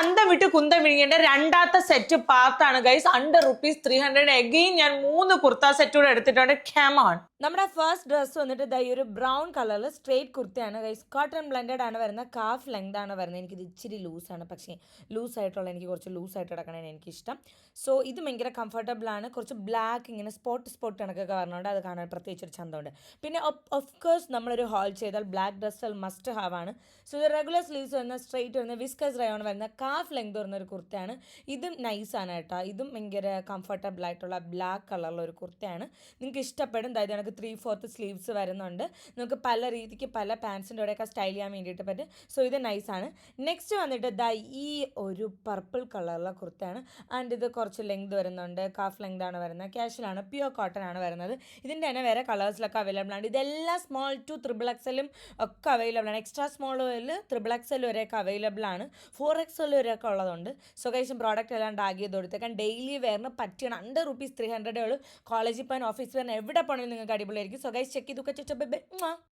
അന്തം വിട്ട് കുന്തം വിഴുങ്ങേണ്ട രണ്ടാമത്തെ set പാത്താണ് guys under rupees three hundred again ഞാൻ മൂന്ന് കുർത്ത സെറ്റ് കൂടെ എടുത്തിട്ടുണ്ട്. ക്യാമോൺ നമ്മുടെ ഫസ്റ്റ് ഡ്രസ്സ് വന്നിട്ട് ഈ ഒരു ബ്രൗൺ കളറിൽ സ്ട്രേറ്റ് കുർത്തയാണ് ഗൈസ് കോട്ടൺ ബ്ലെൻഡഡ് ആണ് വരുന്നത് കാഫ് ലെങ്ത് ആണ് വരുന്നത്. എനിക്കിത് ഇച്ചിരി ലൂസാണ് പക്ഷേ ലൂസ് ആയിട്ടുള്ള എനിക്ക് കുറച്ച് ലൂസ് ആയിട്ട് കിടക്കണതാണ് എനിക്കിഷ്ടം. സോ ഇത് ഭയങ്കര കംഫർട്ടബിൾ ആണ്. കുറച്ച് ബ്ലാക്ക് ഇങ്ങനെ സ്പോട്ട് സ്പോട്ട് കണക്കൊക്കെ വരണോണ്ട്. അത് കാണാൻ പ്രത്യേകിച്ച് ഒരു ചന്തമുണ്ട്. പിന്നെ ഓഫ് കോഴ്സ് നമ്മളൊരു ഹോൾ ചെയ്താൽ ബ്ലാക്ക് ഡ്രസ്സുകൾ മസ്റ്റ് ഹാവ് ആണ്. സോ ഇത് റെഗുലർ സ്ലീവ്സ് വരുന്ന സ്ട്രേറ്റ് വരുന്ന വിസ്കസ് റയോൺ വരുന്ന കാഫ് ലെങ്ത് വരുന്ന ഒരു കുർത്തയാണ്. ഇതും നൈസാണ് കേട്ടോ. ഇതും ഭയങ്കര കംഫർട്ടബിൾ ആയിട്ടുള്ള ബ്ലാക്ക് കളറുള്ള ഒരു കുർത്തയാണ്. നിങ്ങൾക്ക് ഇഷ്ടപ്പെടും. അതായത് നമുക്ക് ത്രീ ഫോർത്ത് സ്ലീവ്സ് വരുന്നുണ്ട്. നമുക്ക് പല രീതിക്ക് പല പാൻസിന്റെ കൂടെയൊക്കെ സ്റ്റൈൽ ചെയ്യാൻ വേണ്ടിയിട്ട് പറ്റും. സോ ഇത് നൈസാണ് നെക്സ്റ്റ് വന്നിട്ട് ദാ ഈ ഒരു പർപ്പിൾ കളറുള്ള കുർത്തയാണ്. ആൻഡ് ഇത് കുറച്ച് ലെങ്ത് വരുന്നുണ്ട്. കാഫ് ലെങ്ത് ആണ് വരുന്നത്. ക്യാഷ്വലാണ് പ്യുവർ കോട്ടൺ ആണ് വരുന്നത്. ഇതിന്റെ തന്നെ വേറെ കളേഴ്സിലൊക്കെ അവൈലബിൾ ആണ്. ഇതെല്ലാം സ്മോൾ ടു ത്രിബിൾ എക്സലും ഒക്കെ അവൈലബിൾ ആണ്. എക്സ്ട്രാ സ്മോൾ ത്രിബിൾ എക്സൽ വരെയൊക്കെ അവൈലബിൾ ആണ്. ഫോർ എക്സൽ വരെയൊക്കെ ഉള്ളതുകൊണ്ട് സോ കഴിച്ചും പ്രോഡക്റ്റ് എല്ലാം ടാഗ് ചെയ്ത് കൊടുത്തേക്കാൻ ഡെയിലി വെയറിന് പറ്റിയ ഹൺഡ്രഡ് റുപ്പീസ് ത്രീ ഹൺഡ്രഡേ ഉള്ളൂ കോളേജിൽ പോകാൻ ഓഫീസിൽ പോകാൻ എവിടെ പോകണമെങ്കിലും നിങ്ങൾക്ക് അടിപൊളിയായിരിക്കും സോ ഗൈസ് ചെക്ക് ചെയ്തു